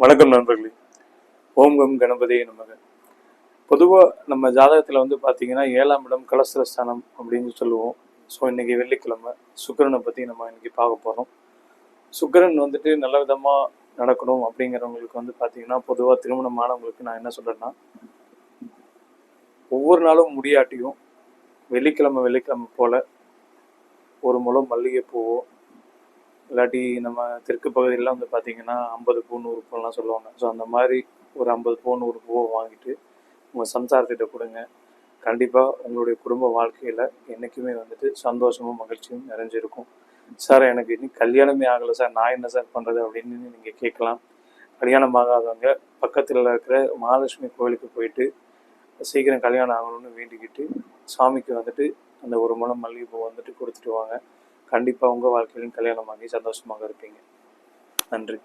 வணக்கம் நண்பர்களே. ஓம் கம் கணபதியே நமக. பொதுவாக நம்ம ஜாதகத்தில் வந்து பார்த்தீங்கன்னா ஏழாம் இடம் கலசரஸ்தானம் அப்படின்னு சொல்லுவோம். ஸோ இன்னைக்கு வெள்ளிக்கிழமை. சுக்கிரனை பற்றி நம்ம இன்னைக்கு பார்க்க போகிறோம் சுக்கிரன் வந்துட்டு நல்ல விதமாக நடக்கணும் அப்படிங்கிறவங்களுக்கு வந்து பார்த்தீங்கன்னா பொதுவாக திருமணமானவங்களுக்கு நான் என்ன சொல்கிறேன்னா ஒவ்வொரு நாளும் முடியாட்டியும் வெள்ளிக்கிழமை வெள்ளிக்கிழமை போல் ஒரு முழம் மல்லிகைப்பூவோ இல்லாட்டி நம்ம தெற்கு பகுதியிலாம் வந்து பார்த்தீங்கன்னா ஐம்பது பூ நூறு பூலாம் சொல்லுவாங்க. ஸோ அந்த மாதிரி ஒரு ஐம்பது பூ நூறு பூவை வாங்கிட்டு உங்கள் சம்சாரத்திட்ட கொடுங்க. கண்டிப்பாக உங்களுடைய குடும்ப வாழ்க்கையில் என்றைக்குமே வந்துட்டு சந்தோஷமும் மகிழ்ச்சியும் நிறைஞ்சிருக்கும். சார் எனக்கு இன்னும் கல்யாணமே ஆகலை சார். நான் என்ன சார் பண்ணுறது அப்படின்னு நீங்கள் கேட்கலாம். கல்யாணம் ஆகாதவங்க பக்கத்தில் இருக்கிற மகாலட்சுமி கோவிலுக்கு போயிட்டு சீக்கிரம் கல்யாணம் ஆகணும்னு வேண்டிக்கிட்டு சாமிக்கு வந்துட்டு அந்த ஒரு முழம் மல்லிகைப்பூ வந்துட்டு கொடுத்துட்டு வாங்க. கண்டிப்பாக உங்கள் வாழ்க்கையிலும் கல்யாணமாகி சந்தோஷமாக இருப்பீங்க. நன்றி.